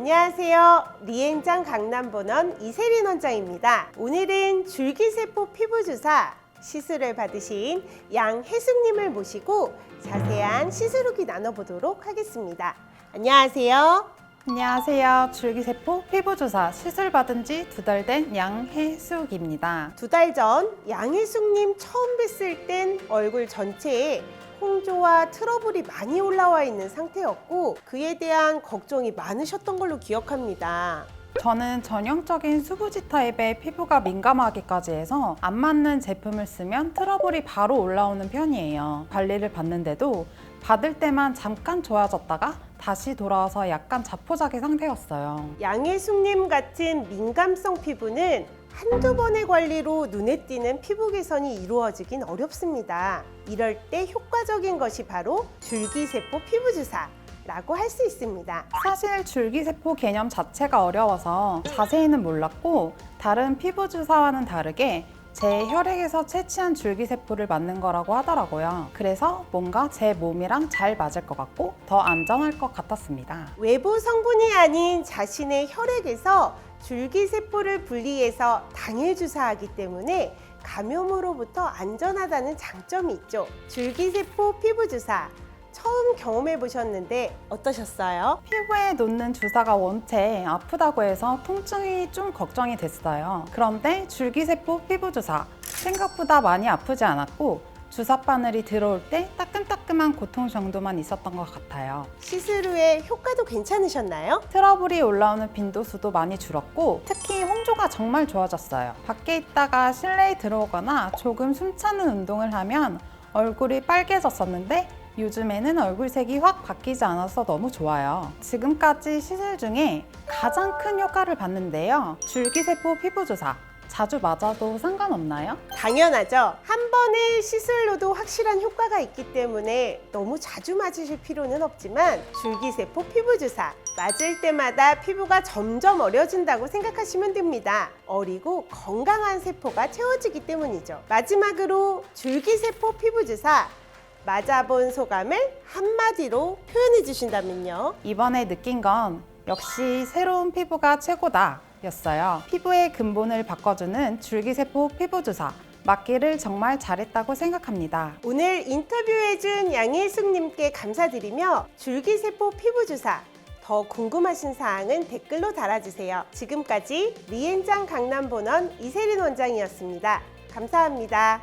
안녕하세요. 리엔장 강남본원 이세린 원장입니다. 오늘은 줄기세포 피부주사 시술을 받으신 양혜숙님을 모시고 자세한 시술 후기 나눠보도록 하겠습니다. 안녕하세요. 안녕하세요. 줄기세포 피부주사 시술 받은 지 두 달 된 양혜숙입니다. 두 달 전 양혜숙님 처음 뵀을 땐 얼굴 전체에 홍조와 트러블이 많이 올라와 있는 상태였고 그에 대한 걱정이 많으셨던 걸로 기억합니다. 저는 전형적인 수부지 타입의 피부가 민감하기까지 해서 안 맞는 제품을 쓰면 트러블이 바로 올라오는 편이에요. 관리를 받는데도 받을 때만 잠깐 좋아졌다가 다시 돌아와서 약간 자포자기 상태였어요. 양혜숙님 같은 민감성 피부는 한두 번의 관리로 눈에 띄는 피부 개선이 이루어지긴 어렵습니다. 이럴 때 효과적인 것이 바로 줄기세포 피부주사. 라고 할 수 있습니다. 사실 줄기세포 개념 자체가 어려워서 자세히는 몰랐고 다른 피부 주사와는 다르게 제 혈액에서 채취한 줄기세포를 맞는 거라고 하더라고요. 그래서 뭔가 제 몸이랑 잘 맞을 것 같고 더 안전할 것 같았습니다. 외부 성분이 아닌 자신의 혈액에서 줄기세포를 분리해서 당일 주사하기 때문에 감염으로부터 안전하다는 장점이 있죠. 줄기세포 피부주사 처음 경험해 보셨는데 어떠셨어요? 피부에 놓는 주사가 원체 아프다고 해서 통증이 좀 걱정이 됐어요. 그런데 줄기세포 피부 주사 생각보다 많이 아프지 않았고 주사 바늘이 들어올 때 따끔따끔한 고통 정도만 있었던 것 같아요. 시술 후에 효과도 괜찮으셨나요? 트러블이 올라오는 빈도수도 많이 줄었고 특히 홍조가 정말 좋아졌어요. 밖에 있다가 실내에 들어오거나 조금 숨차는 운동을 하면 얼굴이 빨개졌었는데 요즘에는 얼굴색이 확 바뀌지 않아서 너무 좋아요. 지금까지 시술 중에 가장 큰 효과를 봤는데요. 줄기세포 피부주사. 자주 맞아도 상관없나요? 당연하죠. 한 번의 시술로도 확실한 효과가 있기 때문에 너무 자주 맞으실 필요는 없지만 줄기세포 피부 주사 맞을 때마다 피부가 점점 어려진다고 생각하시면 됩니다. 어리고 건강한 세포가 채워지기 때문이죠. 마지막으로 줄기세포 피부 주사 맞아본 소감을 한마디로 표현해 주신다면요. 이번에 느낀 건 역시 새로운 피부가 최고다 였어요. 피부의 근본을 바꿔주는 줄기세포 피부주사. 맞기를 정말 잘했다고 생각합니다. 오늘 인터뷰해준 양혜숙님께 감사드리며 줄기세포 피부주사 더 궁금하신 사항은 댓글로 달아주세요. 지금까지 리엔장 강남본원 이세린 원장이었습니다. 감사합니다.